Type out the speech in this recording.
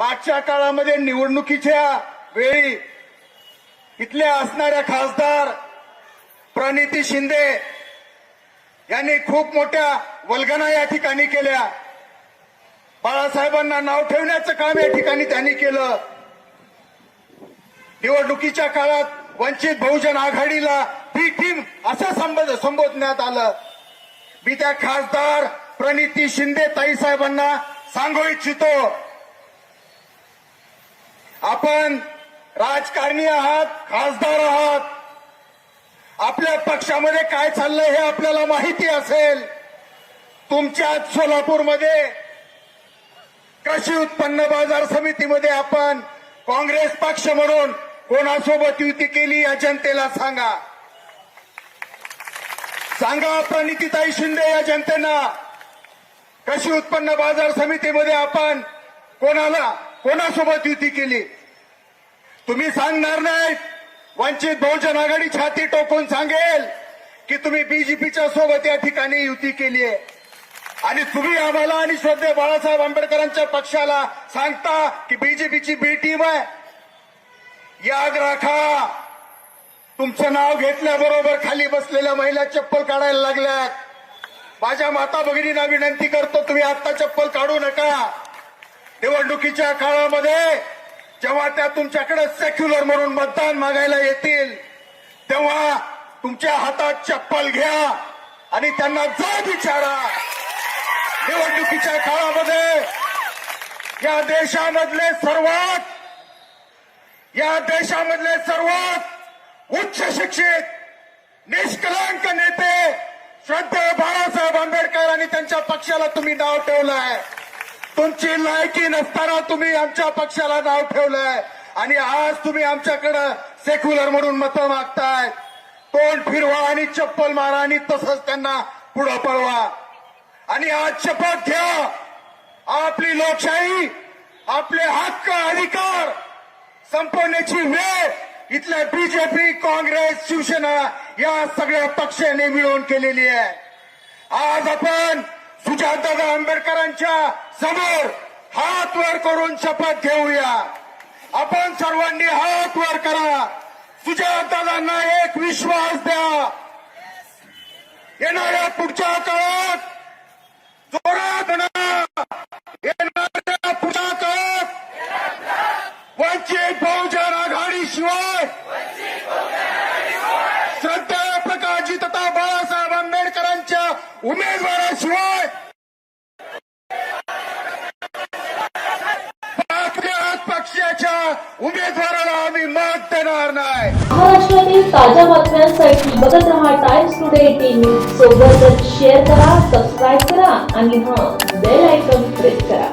मागच्या काळामध्ये निवडणुकीच्या वेळी इथल्या असणाऱ्या खासदार प्रणिती शिंदे यांनी खूप मोठ्या वल्गना या ठिकाणी केल्या. बाळासाहेबांना नाव ठेवण्याचं काम या ठिकाणी त्यांनी केलं. निवडणुकीच्या काळात वंचित बहुजन आघाडीला ती टीम असं संबंध संबोधण्यात आलं. मी त्या खासदार प्रणिती शिंदे ताईसाहेबांना सांगू इच्छितो. आपण राजकारणी आहात खासदार आहात. आपल्या पक्षामध्ये काय चाललंय हे आपल्याला माहिती असेल. तुमच्या सोलापूरमध्ये कृषी उत्पन्न बाजार समितीमध्ये आपण काँग्रेस पक्ष म्हणून कोणासोबत युती केली या जनतेला सांगा. सांगा प्रणितीताई शिंदे या जनतेना. कृषी उत्पन्न बाजार समितीमध्ये आपण कोणाला कोणासोबत युती केली? तुम्ही सांगणार नाही. वंचित बहुजन आघाडी छाती टोकून सांगेल की तुम्ही बीजेपीच्या सोबत या ठिकाणी युती केली आहे. आणि तुम्ही आम्हाला आणि श्रद्धे बाळासाहेब आंबेडकरांच्या पक्षाला सांगता की बीजेपीची बी टीम आहे. याद राखा तुमचं नाव घेतल्याबरोबर खाली बसलेल्या महिला चप्पल काढायला लागल्यात. माझ्या माता भगिनींना विनंती करतो तुम्ही आता चप्पल काढू नका. निवडणुकीच्या काळामध्ये जेव्हा त्या तुमच्याकडे सेक्युलर म्हणून मतदान मागायला येतील तेव्हा तुमच्या हातात चप्पल घ्या आणि त्यांना जा विचारा. निवडणुकीच्या काळामध्ये या देशामधले सर्वात या देशामधले सर्वात उच्च शिक्षित निष्कलंक नेते श्रद्धेय बाळासाहेब आंबेडकर आणि त्यांच्या पक्षाला तुम्ही नाव ठेवलं आहे तुमची लायकी नसताना तुम्ही आमच्या पक्षाला नाव ठेवलंय. आणि आज तुम्ही आमच्याकडं सेक्युलर म्हणून मतं मागताय. तोंड फिरवा आणि चप्पल मारा आणि तसंच त्यांना पुढं पळवा. आणि आज शपथ घ्या. आपली लोकशाही आपले हक्क अधिकार संपवण्याची वेळ इथल्या बीजेपी काँग्रेस शिवसेना या सगळ्या पक्षाने मिळवून केलेली आहे. आज आपण सुजातदादा आंबेडकरांच्या समोर हात वर करून शपथ घेऊया. आपण सर्वांनी हात वर करा. सुजातदादांना एक विश्वास द्या. येणाऱ्या पुढच्या काळात उमेदवाराशिवाय पक्षाच्या उमेदवाराला आम्ही मत देणार नाही. महाराष्ट्रातील ताज्या बातम्यांसाठी बघत रहा टाइम्स टुडे टीव्ही सोबतच शेअर करा सबस्क्राईब करा आणि हा बेल आयकॉन प्रेस करा.